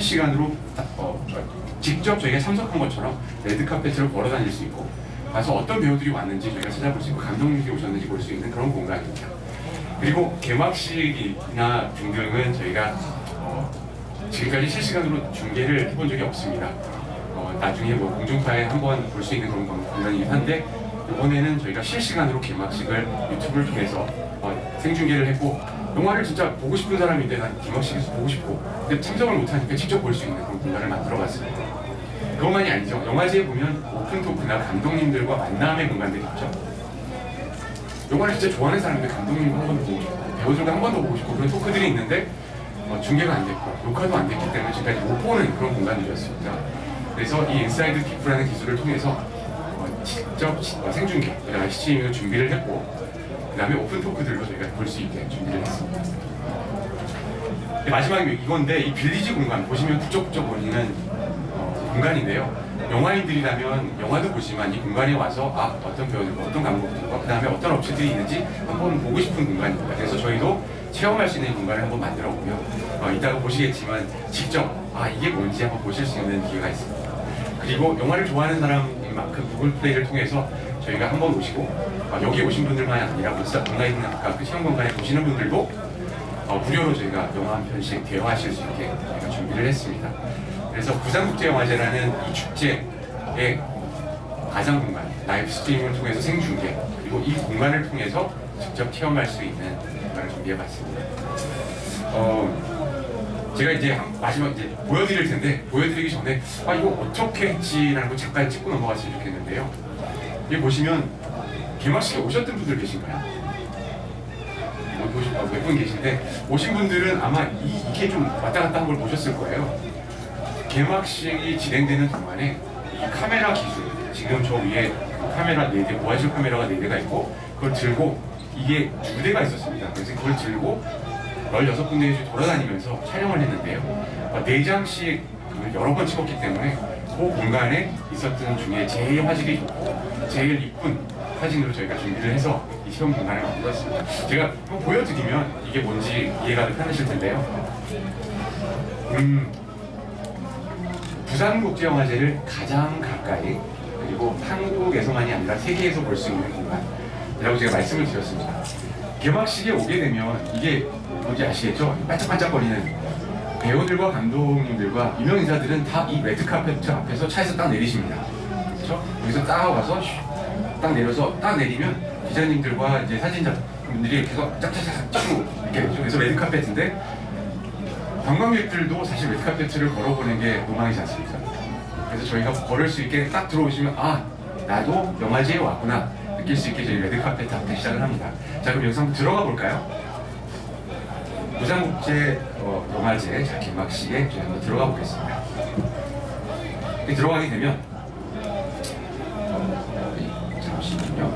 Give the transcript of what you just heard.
실시간으로 다- 어, 저- 직접 저희가 참석한 것처럼 레드 카페트를 걸어 다닐 수 있고 가서 어떤 배우들이 왔는지 저희가 찾아볼 수 있고 감독님들이 오셨는지 볼 수 있는 그런 공간입니다. 그리고 개막식이나 등등은 저희가 어, 지금까지 실시간으로 중계를 해본 적이 없습니다. 어, 나중에 뭐 공중파에 한번 볼 수 있는 그런 공- 공간이긴 한데 이번에는 저희가 실시간으로 개막식을 유튜브를 통해서 어, 생중계를 했고 영화를 진짜 보고 싶은 사람인데 난 개막식에서 보고 싶고 근데 참석을 못하니까 직접 볼 수 있는 그런 공간을 만들어봤습니다. 그것만이 아니죠. 영화제에 보면 오픈 토크나 감독님들과 만남의 공간들이 있죠. 영화를 진짜 좋아하는 사람들 감독님과 한번더 보고 싶고 배우들과 한 번 더 보고 싶고 그런 토크들이 있는데 어, 중계가 안 됐고 녹화도 안 됐기 때문에 지금까지 못 보는 그런 공간들이었습니다. 그래서 이 인사이드 피플라는 기술을 통해서 어, 직접 시- 어, 생중계, 그다음에 스트리밍을 준비를 했고 그다음에 오픈 토크들로 저희가 볼 수 있게 준비를 했습니다. 네, 마지막에 이건데 이 빌리지 공간 보시면 북적북적 거리는 어, 공간인데요. 영화인들이라면 영화도 보지만 이 공간에 와서 아 어떤 배우들과 어떤 감독들과 그 다음에 어떤 업체들이 있는지 한번 보고 싶은 공간입니다. 그래서 저희도 체험할 수 있는 공간을 한번 만들어 보며 어, 이따가 보시겠지만 직접 아 이게 뭔지 한번 보실 수 있는 기회가 있습니다. 그리고 영화를 좋아하는 사람만큼 구글 플레이를 통해서 저희가 한 번 오시고 어, 여기 오신 분들만 아니라 온사- 온라인 아까 그 체험 공간에 보시는 분들도 어, 무료로 저희가 영화 한 편씩 대여하실 수 있게 저희가 준비를 했습니다. 그래서 부산국제영화제라는 이 축제의 가상 공간, 라이브 스트리밍을 통해서 생중계, 그리고 이 공간을 통해서 직접 체험할 수 있는 공간을 준비해봤습니다. 어, 제가 이제 한- 마지막 이제 보여드릴 텐데 보여드리기 전에 아 이거 어떻게 했지라는 거 잠깐 짚고 넘어갔으면 좋겠는데요. 여기 보시면 개막식에 오셨던 분들 계신가요? 몇분 계신데 오신 분들은 아마 이, 이게 좀 왔다 갔다 한 걸 보셨을 거예요. 개막식이 진행되는 동안에 이 카메라 기술 지금 저 위에 카메라 4대 모아질 카메라가 4대가 있고 그걸 들고 이게 두 대가 있었습니다. 그래서 그걸 들고 16군데에 돌아다니면서 촬영을 했는데요. 어, 4장씩 여러 번 찍었기 때문에 그 공간에 있었던 중에 제일 화질이 좋고 제일 이쁜 사진으로 저희가 준비를 해서 이 시험 공간을 만들었습니다. 제가 한번 보여드리면 이게 뭔지 이해가 더 편하실 텐데요. 음, 부산국제영화제를 가장 가까이 그리고 한국에서만이 아니라 세계에서 볼 수 있는 공간이라고 제가 말씀을 드렸습니다. 개막식에 오게 되면 이게 뭔지 아시겠죠? 반짝반짝거리는 배우들과 감독님들과 유명 인사들은 다 이 레드카페트 앞에서 차에서 딱 내리십니다. 그렇죠? 여기서 딱 와서 슉, 딱 내려서 딱 내리면 기자님들과 이제 사진자분들이 계속 짝짝짝 쭉 이렇게. 그래서 레드카페트인데 관광객들도 사실 레드카페트를 걸어보는 게 로망이지 않습니까? 그래서 저희가 걸을 수 있게 딱 들어오시면 아 나도 영화제에 왔구나 느낄 수 있게 저희 레드카페트 앞에 시작을 합니다. 자 그럼 한번 들어가 볼까요? 부산국제 어, 영화제 자켓막식에 한번 들어가 보겠습니다. 들어가게 되면 어, 잠시만요.